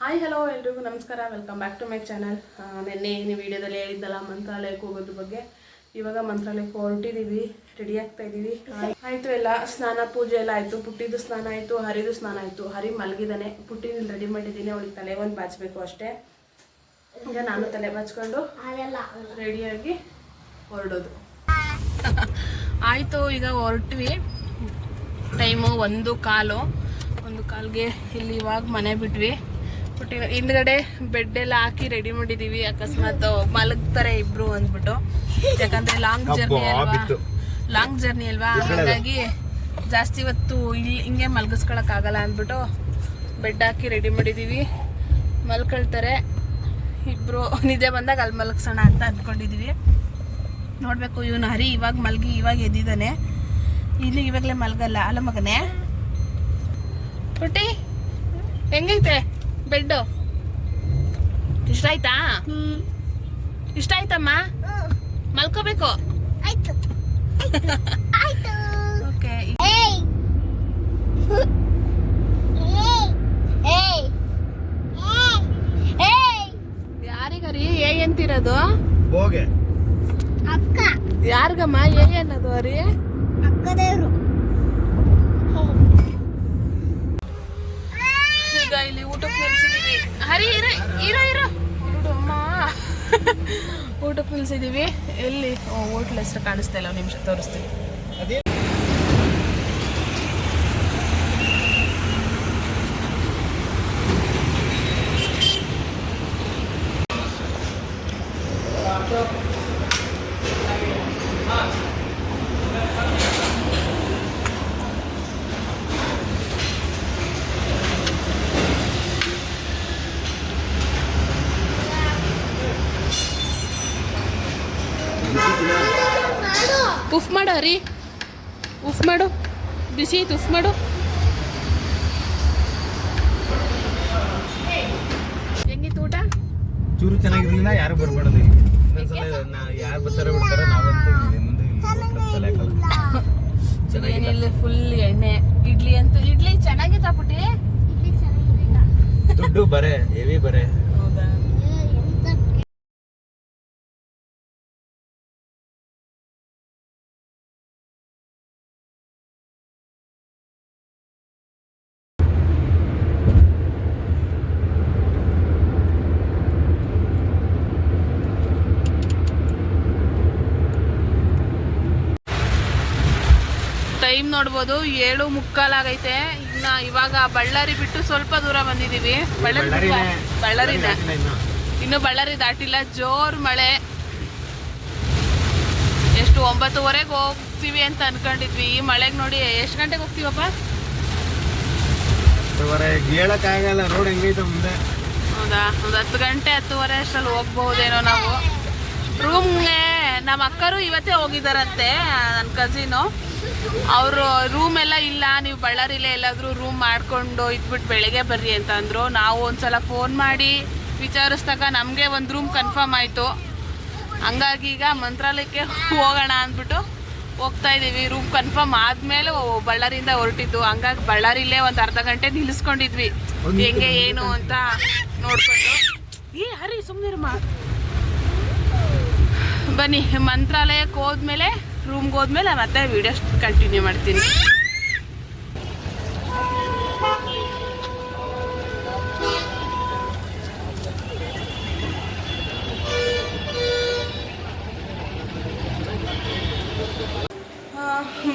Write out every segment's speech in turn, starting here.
Hi hello ಎಲ್ರಿಗೂ, ನಮಸ್ಕಾರ. Welcome back to my channel ನಿನ್ನೆ ನೀವು ವಿಡಿಯೋದಲ್ಲಿ ಹೇಳಿದ್ದಲ್ಲ, ಮಂತ್ರಾಲಯಕ್ಕೆ ಹೋಗೋದ್ರ ಬಗ್ಗೆ. ಇವಾಗ ಮಂತ್ರಾಲಯಕ್ಕೆ ಹೊರಟಿದ್ದೀವಿ ರೆಡಿ ಆಗ್ತಾ ಇದ್ದೀವಿ ಆಯಿತು ಎಲ್ಲ, ಸ್ನಾನ, ಪೂಜೆ ಎಲ್ಲ ಆಯಿತು. ಪುಟ್ಟಿದ್ದು ಸ್ನಾನ ಆಯಿತು, ಹರಿದು ಸ್ನಾನ ಆಯಿತು. ಹರಿ ಮಲಗಿದ್ದಾನೆ ಪುಟ್ಟಿನ ರೆಡಿ ಮಾಡಿದ್ದೀನಿ, ಅವಳಿಗೆ ತಲೆ ಒಂದು ಬಾಚಬೇಕು ಅಷ್ಟೇ. ಈಗ ನಾನು ತಲೆ ಬಾಚ್ಕೊಂಡು ರೆಡಿಯಾಗಿ ಹೊರಡೋದು. ಆಯಿತು, ಈಗ ಹೊರಟ್ವಿ. ಟೈಮು ಒಂದು ಕಾಲು. ಒಂದು ಕಾಲ್ಗೆ ಇಲ್ಲಿ ಇವಾಗ ಮನೆ ಬಿಟ್ವಿ. ಪುಟ್ಟಿ ಹಿಂದ್ಗಡೆ ಬೆಡ್ ಎಲ್ಲ ಹಾಕಿ ರೆಡಿ ಮಾಡಿದೀವಿ. ಅಕಸ್ಮಾತ್ ಮಲಗ್ತಾರೆ ಇಬ್ರು ಅಂದ್ಬಿಟ್ಟು. ಯಾಕಂದ್ರೆ ಲಾಂಗ್ ಜರ್ನಿ ಅಲ್ವಾ? ಲಾಂಗ್ ಜರ್ನಿ ಅಲ್ವಾ? ಹಾಗಾಗಿ ಜಾಸ್ತಿ ಹೊತ್ತು ಇಲ್ಲಿ ಹಿಂಗೆ ಮಲಗಿಸ್ಕೊಳಕ್ ಆಗಲ್ಲ ಅಂದ್ಬಿಟ್ಟು ಬೆಡ್ ಹಾಕಿ ರೆಡಿ ಮಾಡಿದೀವಿ. ಮಲ್ಕೊಳ್ತಾರೆ. ಇಬ್ರು ನಿದ್ದೆ ಬಂದಾಗ ಅಲ್ಲಿ ಮಲಗ್ಸೋಣ ಅಂತ ಅಂದ್ಕೊಂಡಿದೀವಿ. ನೋಡ್ಬೇಕು ಇವನು ಹರಿ ಇವಾಗ ಮಲ್ಗಿ ಇವಾಗ ಎದ್ದಿದ್ದಾನೆ. ಇಲ್ಲಿ ಇವಾಗಲೇ ಮಲಗಲ್ಲ. ಅಲ್ಲ ಮಗನೇ? ಹುಟ್ಟಿ ಹೆಂಗೈತೆ? ಬೆಡ್ಡು ಇಷ್ಟ ಆಯ್ತಾ? ಇಷ್ಟ ಆಯ್ತಮ್ಮ? ಮಲ್ಕೋಬೇಕು. ಓಕೆ ಯಾರಿಗರಿ ಏ ಅಂತಿರೋದು? ಹೋಗೆ. ಅಕ್ಕ. ಯಾರಿಗಮ್ಮ ಏ ಅನ್ನೋದು ಅರಿ ಅಕ್ಕದೇವ್ರು. ಈಗ ಇಲ್ಲಿ ಊಟಕ್ಕೆ ನಿಲ್ಸಿದೀವಿ. ಹರಿ, ಇರ, ಇರೋ ಇರೋ. ಅಮ್ಮ ಊಟಕ್ಕೆ ನಿಲ್ಸಿದೀವಿ. ಎಲ್ಲಿ? ಹೋಟ್ಲ್ ಹೆಸರು ಕಾಣಿಸ್ತಾ ಇಲ್ಲ ನಿಮಿಷ ತೋರಿಸ್ತೀನಿ. ಉಫ್ ಮಾಡು ಹರಿ. ಉಫ್ ಮಾಡು. ಬಿಸಿ ಐತೆ ಉಫ್ ಮಾಡು. ಹೆಂಗಿತ್ತು ಊಟ? ಚೂರು ಚೆನ್ನಾಗಿರ್ಲಿಲ್ಲ ಯಾರು ಬರ್ಬಾರ್ದು ಇಲ್ಲಿ. ಇನ್ನೊಂದ್ಸಲ ಯಾರು ಬರ್ತಾರೆ ಬಿಡ್ತಾರೆ ನಾವಂತೂ ಮುಂದೆ ಏನಿಲ್ಲ ಫುಲ್ ಎಣ್ಣೆ. ಇಡ್ಲಿ ಅಂತೂ ಇಡ್ಲಿ ಚೆನ್ನಾಗಿತ್ತು ಪುಟ್ಟಿ. ದುಡ್ಡು ಬರೇ ಹೆವಿ ಬರೆ ಹೌದಾ ಎಂತ ಟೈಮ್ ನೋಡ್ಬೋದು ಏಳು ಮುಕ್ಕಾಲಾಗೈತೆ. ಇನ್ನ ಇವಾಗ ಬಳ್ಳಾರಿ ಬಿಟ್ಟು ಸ್ವಲ್ಪ ದೂರ ಬಂದಿದೀವಿ ಬಳ್ಳಾರಿ ಬಳ್ಳಾರಿ ಬಳ್ಳಾರಿನ ಇನ್ನು. ಬಳ್ಳಾರಿ ದಾಟಿಲ್ಲ. ಜೋರ್ ಮಳೆ. ಎಷ್ಟು ಒಂಬತ್ತುವರೆಗೆ ಹೋಗ್ತೀವಿ ಅಂತ ಅನ್ಕೊಂಡಿದ್ವಿ. ಈ ಮಳೆಗೆ ನೋಡಿ ಎಷ್ಟು ಗಂಟೆಗೆ ಹೋಗ್ತೀವಪ್ಪ? ಹೇಳಕ್ಕಾಗಲ್ಲ ರೋಡ್ ಹೆಂಗೈತೆ ಮುಂದೆ? ಹೌದಾ? ಒಂದು ಹತ್ತು ಗಂಟೆ ಹತ್ತುವರೆ ಅಷ್ಟರಲ್ಲಿ ಹೋಗ್ಬಹುದೇನೋ ನಾವು. ರೂಮ್ಗೆ ನಮ್ಮ ಅಕ್ಕರು ಇವತ್ತೇ ಹೋಗಿದಾರಂತೆ ನನ್ನ ಕಸಿನು ಅವರು ರೂಮ್ ಎಲ್ಲ ಇಲ್ಲ ನೀವು ಬಳ್ಳಾರಿಲೇ ಎಲ್ಲಾದರೂ ರೂಮ್ ಮಾಡಿಕೊಂಡು ಇದ್ಬಿಟ್ಟು ಬೆಳಗ್ಗೆ ಬರ್ರಿ ಅಂತ ಅಂದರು. ನಾವು ಒಂದ್ಸಲ ಫೋನ್ ಮಾಡಿ ವಿಚಾರಿಸ್ದಾಗ ನಮಗೆ ಒಂದು ರೂಮ್ ಕನ್ಫರ್ಮ್ ಆಯಿತು. ಹಂಗಾಗಿ ಈಗ ಮಂತ್ರಾಲಯಕ್ಕೆ ಹೋಗೋಣ ಅಂದ್ಬಿಟ್ಟು ಹೋಗ್ತಾ ಇದ್ದೀವಿ ರೂಮ್ ಕನ್ಫರ್ಮ್ ಆದಮೇಲೆ ಬಳ್ಳಾರಿಯಿಂದ ಹೊರಟಿದ್ದು. ಹಂಗಾಗಿ ಬಳ್ಳಾರಿಲೇ ಒಂದು ಅರ್ಧ ಗಂಟೆ ನಿಲ್ಲಿಸ್ಕೊಂಡಿದ್ವಿ ಒಂದ್ ಹೆಂಗೆ ಒಂದ್ ಏನು ಅಂತ ನೋಡ್ಕೊಂಡು. ಏ ಹರಿ ಸುಮ್ಮನಿರಮ್ಮ ಬನ್ನಿ ಮಂತ್ರಾಲಯಕ್ಕೆ ಹೋದ್ಮೇಲೆ ರೂಮ್ಗೆ ಹೋದ್ಮೇಲೆ ಮತ್ತೆ ವಿಡಿಯೋ ಕಂಟಿನ್ಯೂ ಮಾಡ್ತೀನಿ.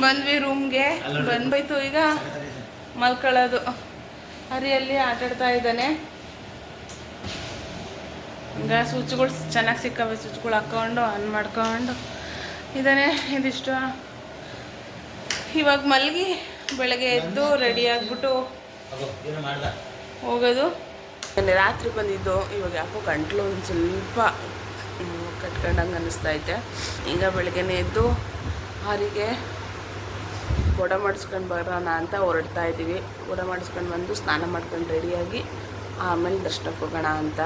ಬಂದ್ವಿ ರೂಮ್ಗೆ ಬಂದ್ಬೈತು ಈಗ ಮಲ್ಕೊಳ್ಳೋದು. ಹರಿಯಲ್ಲಿ ಆಟಾಡ್ತಾ ಇದ್ದಾನೆ. ಈಗ ಸ್ವಿಚ್ಗಳು ಚೆನ್ನಾಗಿ ಸಿಕ್ಕವೆ. ಸ್ವಿಚ್ಗಳು ಹಾಕೊಂಡು ಆನ್ ಮಾಡ್ಕೊಂಡು. ಇದ್ದಾನೆ ಇದಿಷ್ಟು. ಇವಾಗ ಮಲ್ಗಿ ಬೆಳಗ್ಗೆ ಎದ್ದು ರೆಡಿ ಆಗಿಬಿಟ್ಟು ಹೋಗೋದು. ರಾತ್ರಿ ಬಂದಿದ್ದು ಇವಾಗ ಯಾಕೋ ಗಂಟ್ಲು ಒಂದು ಸ್ವಲ್ಪ ಕಟ್ಕೊಂಡಂಗೆ ಅನ್ನಿಸ್ತಾ ಐತೆ ಈಗ ಬೆಳಗ್ಗೆನೇ ಎದ್ದು ಹಾರಿಗೆ ಕೊಡ ಮಾಡಿಸ್ಕೊಂಡು ಬರೋಣ ಅಂತ ಹೊರಡ್ತಾ ಇದ್ದೀವಿ ಕೊಡ ಮಾಡಿಸ್ಕೊಂಡು ಬಂದು ಸ್ನಾನ ಮಾಡ್ಕೊಂಡು ರೆಡಿಯಾಗಿ ಆಮೇಲೆ ದರ್ಶನಕ್ಕೆ ಹೋಗೋಣ ಅಂತ.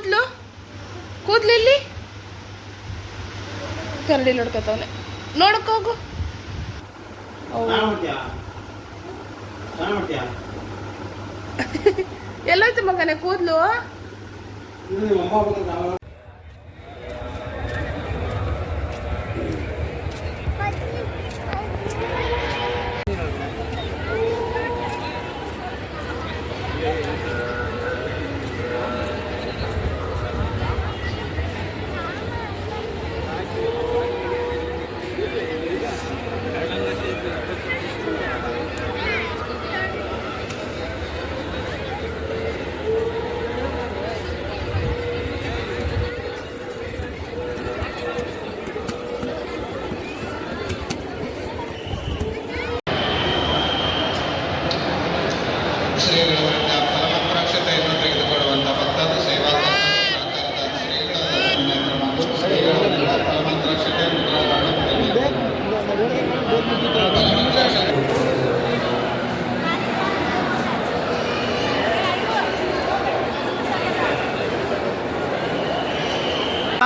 ಕೂದ್ಲು? ಕೂದ್ಲು ಇಲ್ಲಿ ಕರಡಿ ನೋಡ್ಕೋತಾವನೆ. ನೋಡಕ್ಕೋಗು ಎಲ್ಲೋಯ್ತು ಮಗನೇ ಕೂದ್ಲು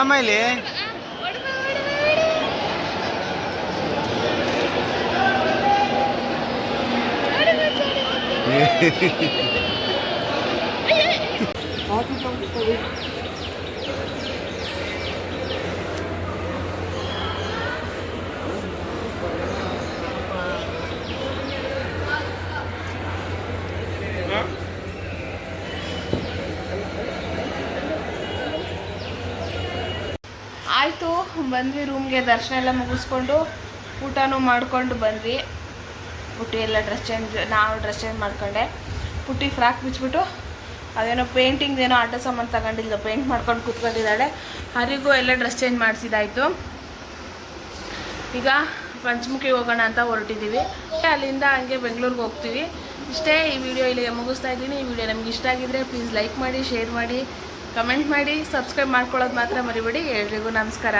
ಆಮೇಲೆ ಆಯಿತು ಬಂದ್ವಿ ರೂಮ್ಗೆ, ದರ್ಶನ ಎಲ್ಲ ಮುಗಿಸ್ಕೊಂಡು ಊಟನೂ ಮಾಡ್ಕೊಂಡು ಬಂದ್ವಿ. ಪುಟ್ಟಿ ಎಲ್ಲ ಡ್ರೆಸ್ ಚೇಂಜ್ ನಾವು ಡ್ರೆಸ್ ಚೇಂಜ್ ಮಾಡ್ಕೊಂಡೆ. ಪುಟ್ಟಿ ಫ್ರಾಕ್ ಬಿಚ್ಚಿಬಿಟ್ಟು ಅದೇನೋ ಪೇಂಟಿಂಗ್ ಏನೋ ಆಟ ಸಾಮಾನು ತಗೊಂಡಿಲ್ಲ ಪೇಂಟ್ ಮಾಡ್ಕೊಂಡು ಕೂತ್ಕೊಂಡಿದ್ದಾಳೆ. ಹರಿಗೂ ಎಲ್ಲ ಡ್ರೆಸ್ ಚೇಂಜ್ ಮಾಡಿಸಿದಾಯಿತು ಈಗ ಪಂಚಮುಖಿ ಹೋಗೋಣ ಅಂತ ಹೊರಟಿದ್ದೀವಿ. ಅಲ್ಲಿಂದ ಹಂಗೆ ಬೆಂಗಳೂರಿಗೆ ಹೋಗ್ತೀವಿ. ಇಷ್ಟೇ ಈ ವಿಡಿಯೋ ಇಲ್ಲಿಗೆ ಮುಗಿಸ್ತಾ ಇದ್ದೀನಿ. ಈ ವಿಡಿಯೋ ನಮ್ಗೆ ಇಷ್ಟ ಆಗಿದ್ರೆ ಪ್ಲೀಸ್ ಲೈಕ್ ಮಾಡಿ ಶೇರ್ ಮಾಡಿ ಕಮೆಂಟ್ ಮಾಡಿ ಸಬ್ಸ್ಕ್ರೈಬ್ ಮಾಡ್ಕೊಳ್ಳೋದು ಮಾತ್ರ ಮರಿಬೇಡಿ. ಎಲ್ರಿಗೂ ನಮಸ್ಕಾರ.